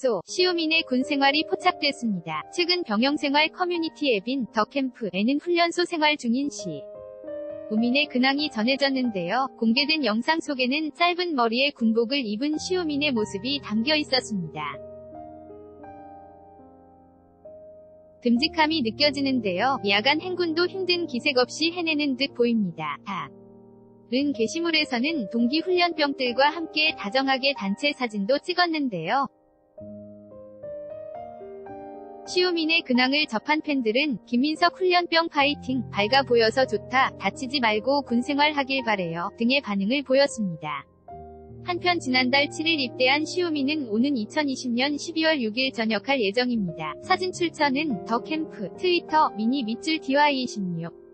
앱에도 시우민의 군 생활이 포착됐습니다. 최근 병영생활 커뮤니티 앱인 더캠프에는 훈련소 생활 중인 시. 우민의 근황이 전해졌는데요. 공개된 영상 속에는 짧은 머리에 군복을 입은 시우민의 모습이 담겨 있었습니다. 듬직함이 느껴지는데요. 야간 행군도 힘든 기색 없이 해내는 듯 보입니다. 다른 게시물에서는 동기 훈련병들과 함께 다정하게 단체 사진도 찍었는데요. 시우민의 근황을 접한 팬들은 김민석 훈련병 파이팅, 밝아 보여서 좋다, 다치지 말고 군생활 하길 바래요 등의 반응을 보였습니다. 한편 지난달 7일 입대한 시우민은 오는 2020년 12월 6일 전역할 예정입니다. 사진 출처는 더 캠프, 트위터, 미니 밑줄 DY26